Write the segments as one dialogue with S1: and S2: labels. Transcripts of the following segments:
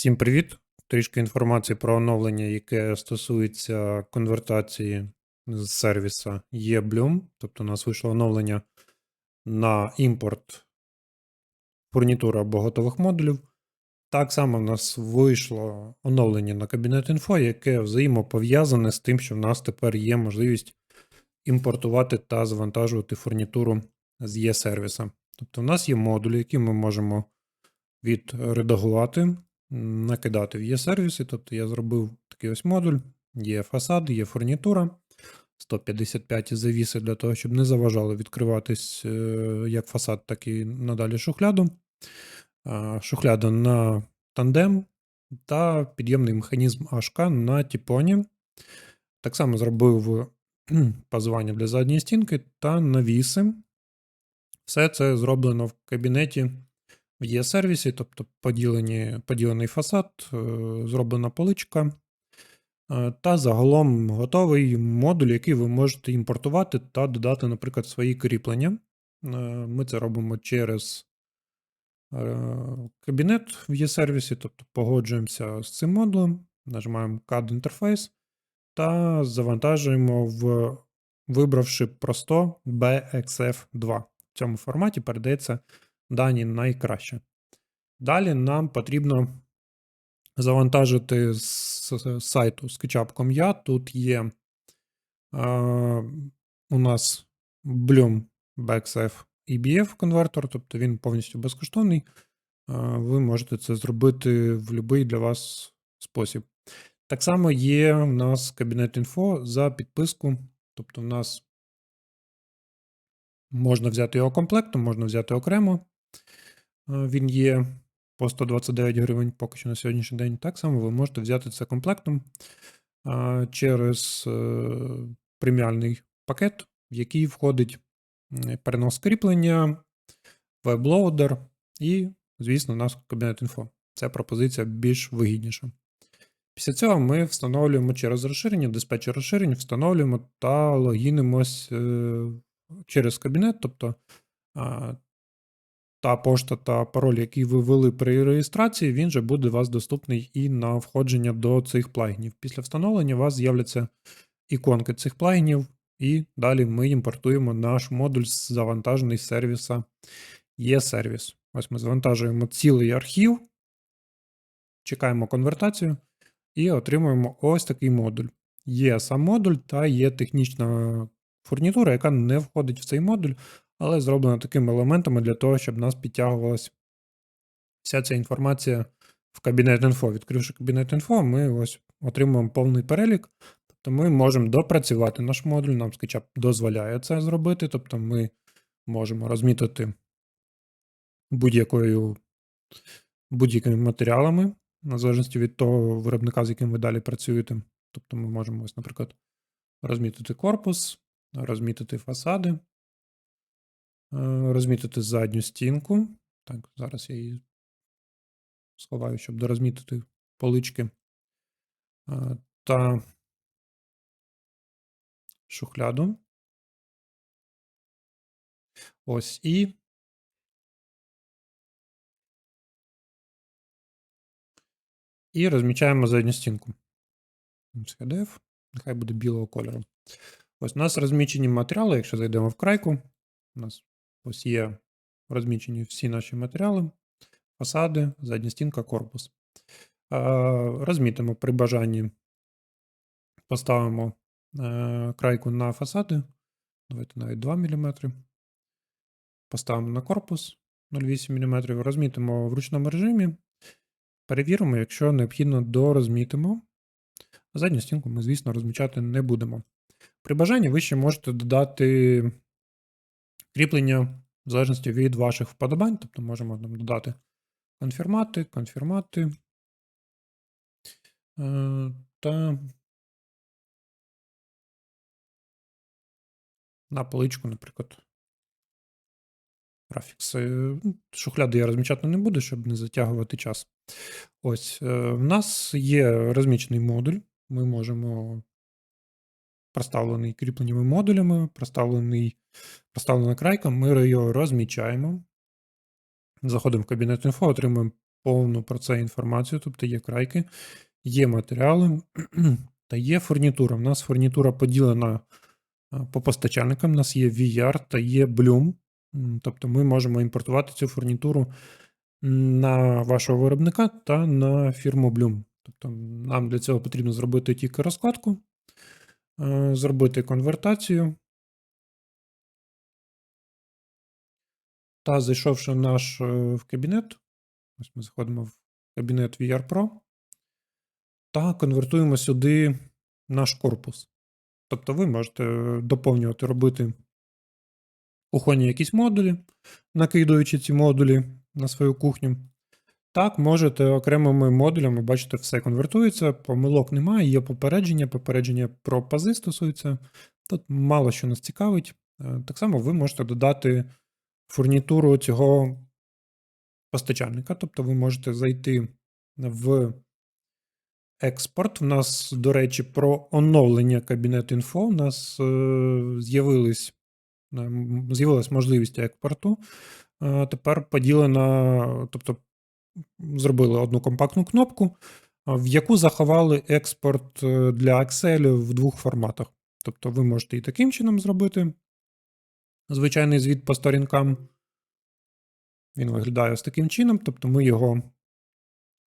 S1: Всім привіт! Трішки інформації про оновлення, яке стосується конвертації з сервіса eBloom. Тобто у нас вийшло оновлення на імпорт фурнітури або готових модулів. Так само в нас вийшло оновлення на кабінет інфо, яке взаємопов'язане з тим, що в нас тепер є можливість імпортувати та завантажувати фурнітуру з є-сервіса. Тобто, в нас є модулі, які ми можемо відредагувати, накидати в є-сервіси. Тобто я зробив такий ось модуль, є фасад, є фурнітура. 155 завіси для того, щоб не заважало відкриватись е, як фасад, так і надалі шухляду. Шухляда на тандем та підйомний механізм HK на тіпоні. Так само зробив кхм, пазування для задньої стінки та навіси. Все це зроблено в кабінеті в є-сервісі, тобто поділені, поділений фасад, е, зроблена поличка. е, Та загалом готовий модуль, який ви можете імпортувати та додати, наприклад, свої кріплення. Е, Ми це робимо через кабінет в є-сервісі, тобто погоджуємося з цим модулем, нажимаємо CAD інтерфейс та завантажуємо в вибравши просто BXF2. В цьому форматі передається дані найкраще. Далі нам потрібно завантажити з сайту sketchup.com.ua. Тут є е, у нас Bloom BXF EBF конвертор, тобто він повністю безкоштовний. Ви можете це зробити в будь-який для вас спосіб. Так само є у нас кабінет інфо за підписку. Тобто, у нас можна взяти його комплектом, можна взяти окремо. Е, Він є по 129 гривень поки що на сьогоднішній день. Так само ви можете взяти це комплектом е, через е, преміальний пакет, в який входить перенос кріплення, веб-лоудер і, звісно, наш кабінет інфо. Ця пропозиція більш вигідніша. Після цього ми встановлюємо через розширення, диспетчер розширень, встановлюємо та логінимось через кабінет, тобто та пошта та пароль, який ви ввели при реєстрації, він же буде у вас доступний і на входження до цих плагінів. Після встановлення у вас з'являться іконки цих плагінів, і далі ми імпортуємо наш модуль завантажений з сервіса є-сервіс. Ось ми завантажуємо цілий архів, чекаємо конвертацію і отримуємо ось такий модуль. Є сам модуль та є технічна фурнітура, яка не входить в цей модуль, але зроблена такими елементами для того, щоб нас підтягувалась вся ця інформація в кабінет інфо. Відкривши кабінет інфо, ми ось отримуємо повний перелік. Тобто ми можемо допрацювати наш модуль, нам SketchUp дозволяє це зробити. Тобто ми можемо розмітити будь-якою будь-якими матеріалами, на залежності від того виробника, з яким ви далі працюєте. Тобто ми можемо, ось, наприклад, розмітити корпус, розмітити фасади, розмітити задню стінку. Так, зараз я її сховаю, щоб дорозмітити полички. Е, Та шухляду. Ось і І розмічаємо задню стінку. CDF, нехай буде білого кольору. Ось у нас розмічені матеріали, якщо зайдемо в крайку, у нас ось є розмічені всі наші матеріали, фасади, задня стінка, корпус. Розмітимо при бажанні, поставимо е, крайку на фасади. Давайте навіть 2 мм. Поставимо на корпус 0,8 мм, розмітимо в ручному режимі. Перевіримо, якщо необхідно, дорозмітимо. Задню стінку ми, звісно, розмічати не будемо. При бажанні ви ще можете додати кріплення в залежності від ваших вподобань, тобто можемо там додати конфірмати, конфірмати е, та на поличку, наприклад. Графікс. Ну, Шухляди я розмічати не буду, щоб не затягувати час. Ось, е, в нас є розмічений модуль. Ми можемо проставлений кріпленнями модулями, проставлений, проставлена крайка, ми його розмічаємо. Заходимо в кабінет інфо, отримуємо повну про це інформацію, тобто є крайки, є матеріали та є фурнітура. У нас фурнітура поділена по постачальникам. У нас є VR та є Bloom. Тобто ми можемо імпортувати цю фурнітуру на вашого виробника та на фірму Bloom. Тобто нам для цього потрібно зробити тільки розкладку, е, зробити конвертацію. Та зайшовши наш е, в кабінет, ось ми заходимо в кабінет VR Pro та конвертуємо сюди наш корпус. Тобто ви можете е, доповнювати, робити кухонні якісь модулі, накидуючи ці модулі на свою кухню. Так, можете окремими модулями, бачите, все конвертується, помилок немає, є попередження, попередження про пази стосується. Тут мало що нас цікавить. Е, Так само ви можете додати фурнітуру цього постачальника. Тобто ви можете зайти в експорт. У нас, до речі, про оновлення кабінет інфо. У нас е, е, з'явилась можливість експорту. Тепер поділена, тобто зробили одну компактну кнопку, в яку заховали експорт е, для Excel в двох форматах. Тобто ви можете і таким чином зробити звичайний звіт по сторінкам. Він виглядає ось таким чином. Тобто ми його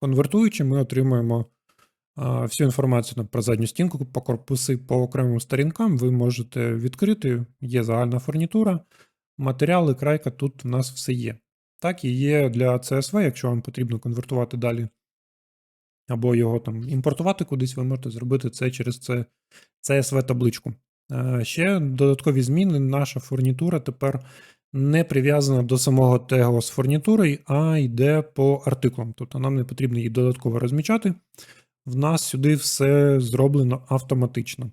S1: конвертуючи, ми отримуємо всю інформацію про задню стінку, по корпуси, по окремим сторінкам. Ви можете відкрити, є загальна фурнітура, матеріали, крайка, тут у нас все є. Так, і є для CSV, якщо вам потрібно конвертувати далі, або його там імпортувати кудись, ви можете зробити це через це CSV-табличку. Е, Ще додаткові зміни. Наша фурнітура тепер не прив'язана до самого тегу з фурнітури, а йде по артиклам. Тобто нам не потрібно її додатково розмічати. В нас сюди все зроблено автоматично.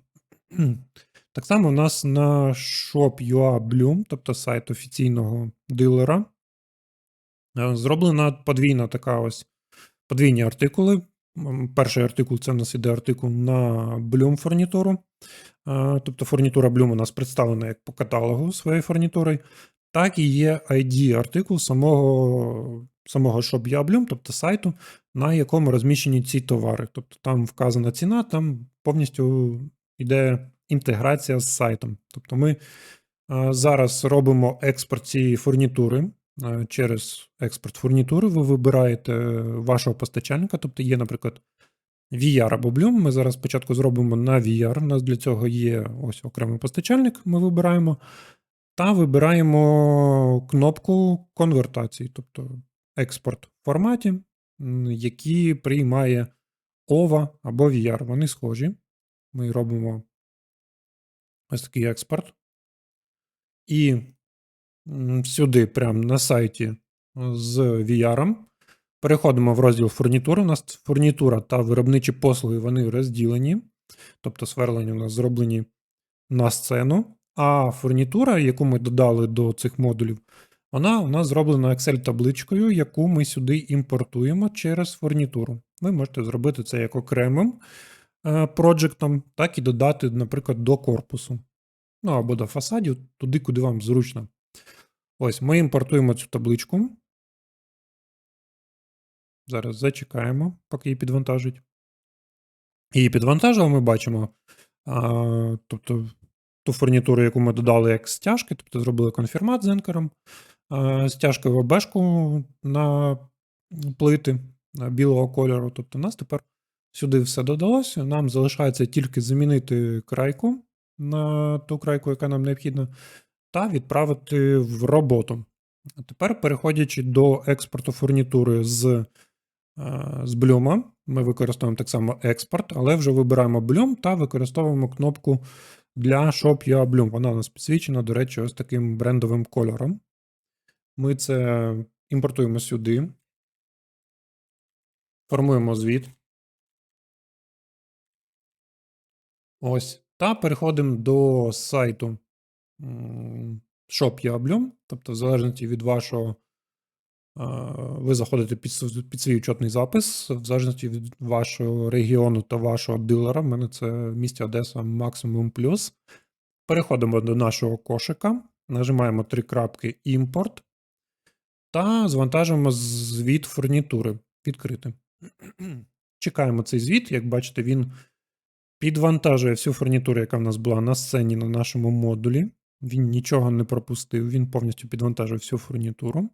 S1: Так само у нас на shop.ua Bloom, тобто сайт офіційного дилера, Зроблена подвійна така ось подвійні артикули. Перший артикул це у нас іде артикул на Bloom фурнітуру. Е, Тобто фурнітура Bloom у нас представлена як по каталогу своєї фурнітури. Так і є ID-артикул самого, самого shop Bloom, тобто сайту, на якому розміщені ці товари. Тобто там вказана ціна, там повністю йде інтеграція з сайтом. Тобто ми е, зараз робимо експорт цієї фурнітури. Е, Через експорт фурнітури ви вибираєте вашого постачальника, тобто є, наприклад, VR або Bloom. Ми зараз спочатку зробимо на VR. У нас для цього є ось окремий постачальник, ми вибираємо. Та вибираємо кнопку конвертації, тобто експорт в форматі, який приймає OVA або VR. Вони схожі. Ми робимо ось такий експорт. І сюди, прямо на сайті з VR. Переходимо в розділ фурнітури. У нас фурнітура та виробничі послуги вони розділені. Тобто сверлення у нас зроблені на сцену. А фурнітура, яку ми додали до цих модулів, вона у нас зроблена Excel-табличкою, яку ми сюди імпортуємо через фурнітуру. Ви можете зробити це як окремим е, проджектом, так і додати, наприклад, до корпусу. Ну або до фасадів, туди, куди вам зручно. Ось ми імпортуємо цю табличку. Зараз зачекаємо, поки її підвантажить. Її підвантажили, ми бачимо. А, тобто ту фурнітуру, яку ми додали як стяжки, тобто зробили конфірмат з енкером, а, стяжки в обешку на плити білого кольору. Тобто, у нас тепер сюди все додалося. Нам залишається тільки замінити крайку на ту крайку, яка нам необхідна, та відправити в роботу. А тепер, переходячи до експорту фурнітури з, е, з Bloom, ми використовуємо так само експорт, але вже вибираємо Bloom та використовуємо кнопку для Shop.ua Bloom. Вона у нас підсвічена, до речі, ось таким брендовим кольором. Ми це імпортуємо сюди, формуємо звіт. Ось. Та переходимо до сайту м, Shop Bloom. Тобто, в залежності від вашого, ви заходите під, під свій учетний запис, в залежності від вашого регіону та вашого дилера. В мене це в місті Одеса Maximum Plus. Переходимо до нашого кошика, нажимаємо три крапки імпорт та завантажуємо звіт фурнітури. відкрити. Чекаємо цей звіт. Як бачите, він підвантажує всю фурнітуру, яка в нас була на сцені на нашому модулі. Він нічого не пропустив, він повністю підвантажив всю фурнітуру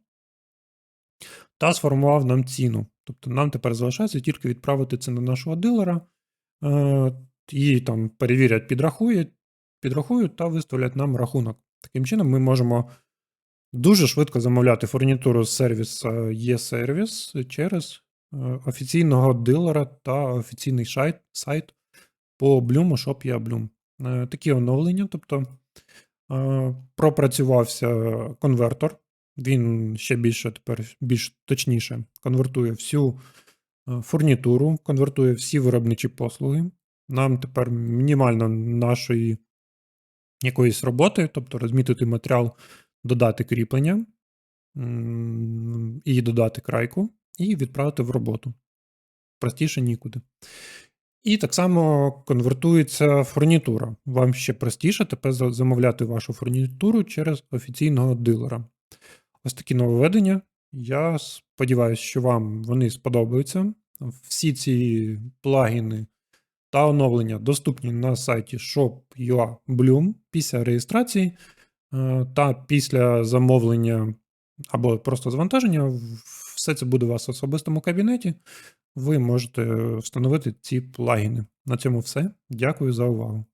S1: та сформував нам ціну. Тобто нам тепер залишається тільки відправити це на нашого дилера, е, її там перевірять, підрахують, підрахують та виставлять нам рахунок. Таким чином, ми можемо дуже швидко замовляти фурнітуру з сервісу є-сервіс через е, офіційного дилера та офіційний сайт, по Bloom, Shop є Bloom. Е, Такі оновлення, тобто пропрацювався конвертор. Він ще більше тепер більш точніше конвертує всю е, фурнітуру, конвертує всі виробничі послуги. Нам тепер мінімально нашої якоїсь роботи, тобто розмітити матеріал, додати кріплення і додати крайку, і відправити в роботу. Простіше нікуди. І так само конвертується фурнітура. Вам ще простіше тепер замовляти вашу фурнітуру через офіційного дилера. Ось такі нововведення. Я сподіваюся, що вам вони сподобаються. Всі ці плагіни та оновлення доступні на сайті shop.ua після реєстрації е, та після замовлення або просто завантаження. Все це буде у вас в особистому кабінеті. Ви можете встановити ці плагіни. На цьому все. Дякую за увагу.